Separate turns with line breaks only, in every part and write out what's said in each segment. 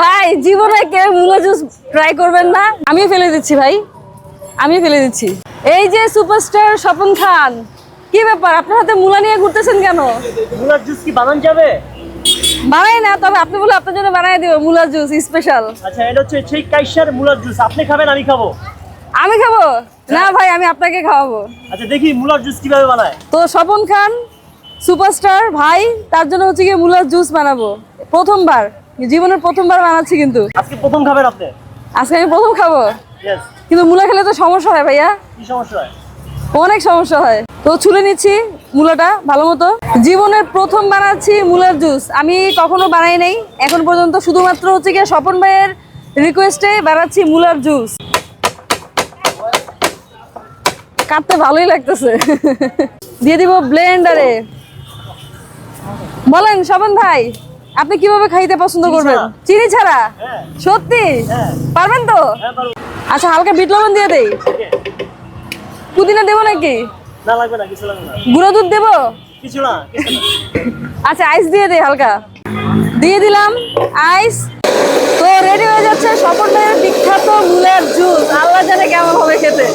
ভাই জীবনে কেউ মূলা জুস ট্রাই করবেন না। আমি ফেলে দিচ্ছি ভাই। আমি ফেলে দিচ্ছি। এই যে সুপারস্টার স্বপন খান কি ব্যাপার? আপনার হাতে মূলা নিয়ে ঘুরতেছেন কেন?
মুলার জুস কি বানান যাবে?
বানাই না তবে আপনি বলে আপনার জন্য বানাই দিব মূলা জুস স্পেশাল
আচ্ছা এটা হচ্ছে সেই কাইসার মুলার জুস। আপনি খাবেন আমি খাব।
আমি খাব? না ভাই আমি আপনাকে খাওয়াবো।
আচ্ছা দেখি মুলার জুস কীভাবে বানায়।
তো স্বপন খান সুপারস্টার ভাই তার জন্য হচ্ছে গিয়ে মূলার জুস বানাবো। প্রথমবার জীবনের প্রথমবার বানাচ্ছি কিন্তু।
আজকে প্রথম খাবেন আপনি?
আজকে আমি প্রথম খাব। কিন্তু মূলা খেলে তো সমস্যা হয় ভাইয়া।
কি সমস্যা হয়?
অনেক সমস্যা হয়। তো ছুলে নিচ্ছি মূলাটা ভালো মতো। জীবনের প্রথম বানাচ্ছি মূলার জুস আমি কখনো বানাই নাই। এখন পর্যন্ত শুধুমাত্র হচ্ছে গিয়ে স্বপন ভাইয়ের রিকোয়েস্টে বানাচ্ছি মূলার জুস কাটতে ভালোই লাগতেছে। দিয়ে দিব ব্লেন্ডারে বলেন স্বপন ভাই আপনি কীভাবে খাইতে পছন্দ করবেন? চিনি ছাড়া?
হ্যাঁ।
সত্যি?
হ্যাঁ।
পারবেন তো?
হ্যাঁ
আচ্ছা হালকা বিট লবণ দিয়ে দেই। পুদিনা দেবো নাকি? গুঁড়ো দুধ দেবো? আচ্ছা আইস দিয়ে দে হালকা। দিয়ে দিলাম আইস তো রেডি হয়ে যাচ্ছে স্বপন ভাইয়ের বিখ্যাত মূলের জুস আল্লাহ জানে কেমন হবে খেতে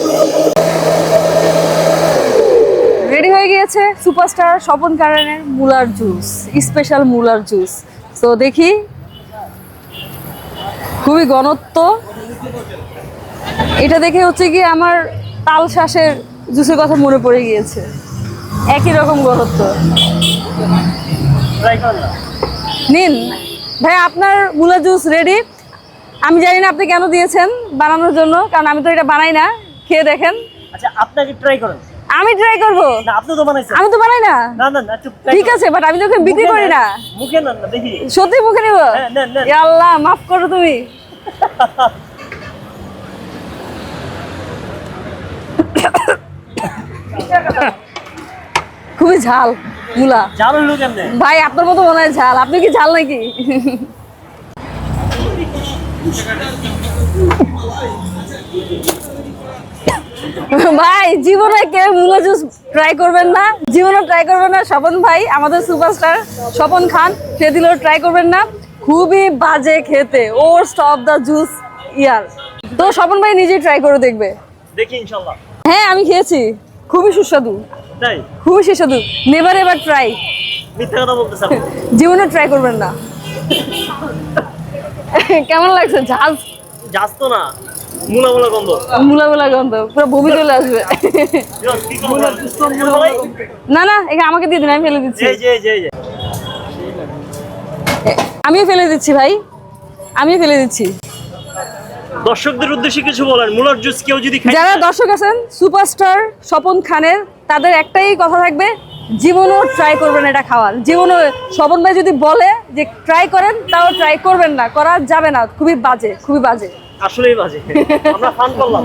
রেডি হয়ে গিয়েছে সুপারস্টার স্বপন কারণের মুলার জুস স্পেশাল মুলার জুস। তো দেখি, খুবই ঘনত্ব। এটা দেখে হচ্ছে কি আমার তাল শ্বাসের জুসের কথা মনে পড়ে গিয়েছে। একই রকম
না
নিন, ভাই, আপনার মুলা জুস রেডি আমি জানি না আপনি কেন দিয়েছেন বানানোর জন্য, কারণ আমি তো এটা বানাই না। খেয়ে দেখেন।
আচ্ছা আপনাকে ট্রাই করেন
আমি ট্রাই করব।
না আপনি তো বানাইছেন।
আমি তো বানাই না।
না না না
ঠিক আছে বাট আমি তো ওকে বিক্রি করি না।
মুখে না দেখি।
সত্যি মুখে নিব?
হ্যাঁ, নেন, নেন।
এ আল্লাহ মাফ করো তুমি। খুবই ঝাল মুলা।
জানো হলো কেমনে?
ভাই আপনার মতো মনে হয় ঝাল। আপনি কি ঝাল নাকি? ভাই জীবনে কেউ মুলা জুস ট্রাই করবেন না? জীবনে ট্রাই করবেন না স্বপন ভাই আমাদের সুপারস্টার স্বপন খান সে দিলেও ট্রাই করবেন না। খুবই বাজে খেতে ওর্স্ট অফ দ্য জুস ইয়ার। তো স্বপন ভাই নিজেই ট্রাই করে দেখবে।
দেখি ইনশাল্লাহ।
হ্যাঁ আমি খেয়েছি খুবই সুস্বাদু।
তাই?
খুবই সুস্বাদু নেভার এবার ট্রাই
মিথ্যা কথা বলতেছে
জীবনে ট্রাই করবেন না। কেমন লাগছে ঝাল?
যাস তো না। মুলা মুলা গন্ধ।
মুলা মুলা গন্ধ পুরো বমি চলে আসবে।
ইয়স, কি করব? মুলা মুলাই?
না না এখানে আমাকে দিয়ে দিন আমি ফেলে দিচ্ছি।
এই যে এই যে এই যে।
আমিও ফেলে দিচ্ছি ভাই। আমিও ফেলে দিচ্ছি।
দর্শকদের উদ্দেশ্যে কিছু বলেন মুলার জুস কেউ যদি
যারা দর্শক আছেন সুপারস্টার স্বপন খানের তাদের একটাই কথা থাকবে জীবনও ট্রাই করবেন এটা খাওয়ার। জীবনও স্বপন ভাই যদি বলে যে ট্রাই করেন তাও ট্রাই করবেন না করা যাবে না। খুবই বাজে খুবই বাজে।
আসলেই বাজে। আমরা ফান করলাম।